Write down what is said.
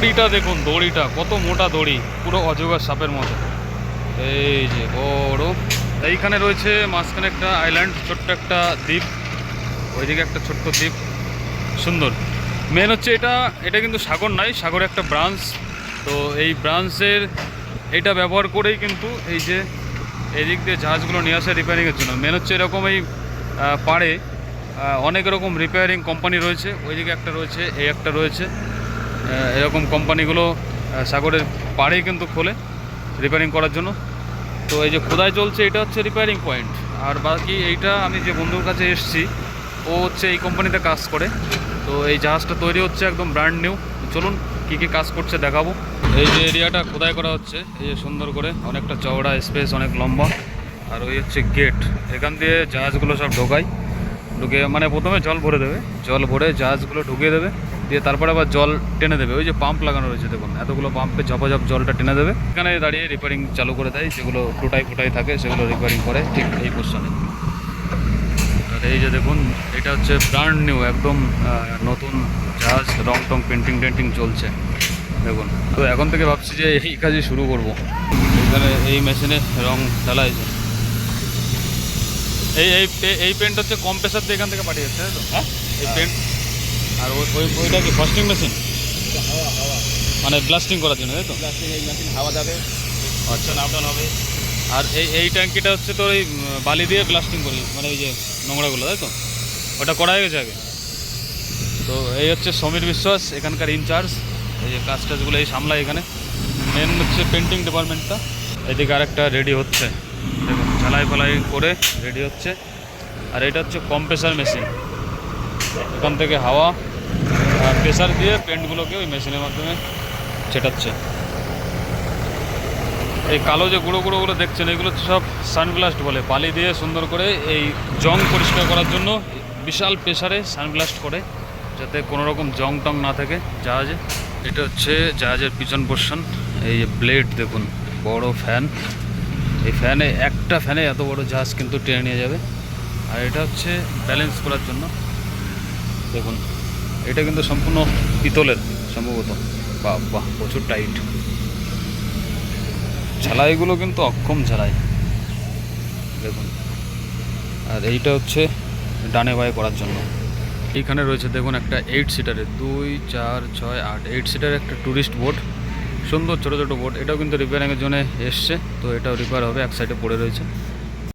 দড়িটা দেখুন, দড়িটা, কত মোটা দড়ি, পুরো অজগর সাপের মতো। এই যে বড়। এইখানে রয়েছে মাঝখানে একটা আইল্যান্ড ছোট্ট একটা দ্বীপ, ওইদিকে একটা ছোট্ট দ্বীপ। সুন্দর। মেন হচ্ছে এটা এটা কিন্তু সাগর নাই, সাগর একটা ব্রাঞ্চ তো এই ব্রাঞ্চের এটা ব্যবহার করেই কিন্তু এই যে এদিক দিয়ে জাহাজগুলো নিয়ে আসে রিপেয়ারিংয়ের জন্য। মেন হচ্ছে এরকম এই পাড়ে অনেক রকম রিপেয়ারিং কোম্পানি রয়েছে। ওইদিকে একটা রয়েছে, এই একটা রয়েছে। এরকম কোম্পানিগুলো সাগরের পাড়েই কিন্তু খোলে রিপেয়ারিং করার জন্য। তো এই যে খোদাই চলছে, এটা হচ্ছে রিপেয়ারিং পয়েন্ট আর বাকি এইটা আমি যে বন্ধুর কাছে এসেছি, ও হচ্ছে এই কোম্পানিতে কাজ করে। তো এই জাহাজটা তৈরি হচ্ছে একদম ব্র্যান্ড নিউ চলুন কী কী কাজ করছে দেখাবো। এই যে এরিয়াটা খোদাই করা হচ্ছে, এই যে সুন্দর করে। অনেকটা চওড়া স্পেস অনেক লম্বা। আর ওই হচ্ছে গেট এখান দিয়ে জাহাজগুলো সব ঢোকায় ঢুকে মানে প্রথমে জল ভরে দেবে। জল ভরে জাহাজগুলো ঢুকিয়ে দেবে। দিয়ে তারপরে আবার জল টেনে দেবে। ওই যে পাম্প লাগানো রয়েছে দেখুন এতগুলো পাম্পে ঝপাঝপ জলটা টেনে দেবে। এখানে দাঁড়িয়ে রিপেয়ারিং চালু করে দেয় যেগুলো টুটাই ফুটাই থাকে সেগুলো রিপেয়ারিং করে ঠিক এই পোর্শনে আর এই যে দেখুন এটা হচ্ছে ব্র্যান্ড নিউ একদম নতুন জাহাজ রং টং পেন্টিং টেন্টিং চলছে দেখুন। তো এখন থেকে ভাবছি যে এই কাজই শুরু করব। এখানে এই মেশিনে রং ঢালাইছে। এই এই এই পেন্ট হচ্ছে কম প্রেসার দিয়ে এখান থেকে পাঠিয়েছে তাই তো? হ্যাঁ। এই পেন্ট আর ওই ওই- ওইটা কি ফাস্টিং মেশিন মানে ব্লাস্টিং করার জন্য তাই তো? প্লাস্টিক এই মেশিন হাওয়া যাবে আচ্ছা। আপ ডাউন হবে। আর এই এই ট্যাঙ্কিটা হচ্ছে তোর এই উম, বালি দিয়ে ব্লাস্টিং করি মানে এই যে নোংরাগুলো তাই তো? ওটা করা হয়ে গেছে আগে। তো এই হচ্ছে সমীর বিশ্বাস এখানকার ইনচার্জ এই যে কাজ টাজগুলো এই সামলায় এখানে। মেন হচ্ছে পেন্টিং ডিপার্টমেন্টটা এদিকে আরেকটা রেডি হচ্ছে। দেখুন ঝালাই ফালাই করে রেডি হচ্ছে। আর এটা হচ্ছে কম্প্রেসার মেশিন এখান থেকে হাওয়া প্রেসার দিয়ে পেন্টগুলোকে ওই মেশিনের মাধ্যমে ছেটাচ্ছে। এই কালো যে গুঁড়ো গুঁড়োগুলো দেখছেন, এগুলো হচ্ছে সব সানগ্লাস্ট বলে। বালি দিয়ে সুন্দর করে এই জং পরিষ্কার করার জন্য বিশাল প্রেশারে সানগ্লাস্ট করে, যাতে কোনো রকম জং টং না থাকে জাহাজে। এটা হচ্ছে জাহাজের পিছন পোর্শন এই যে ব্লেড দেখুন, বড় ফ্যান এই ফ্যানে একটা ফ্যানে এত বড় জাহাজ কিন্তু টেনে নিয়ে যাবে। আর এটা হচ্ছে ব্যালেন্স করার জন্য। দেখুন এটা কিন্তু সম্পূর্ণ পিতলের সম্ভবত। বাহ বাহ, প্রচুর টাইট। ঝালাইগুলো কিন্তু অক্ষম ঝালাই। দেখুন। আর এইটা হচ্ছে ডানে বায়ে করার জন্য। এইখানে রয়েছে, দেখুন, একটা এইট সিটারের দুই, চার, ছয়, আট। এইট সিটারের একটা ট্যুরিস্ট বোট সুন্দর ছোটো ছোটো বোট এটাও কিন্তু রিপেয়ারিংয়ের জন্য এসছে। তো এটাও রিপেয়ার হবে, এক সাইডে পড়ে রয়েছে।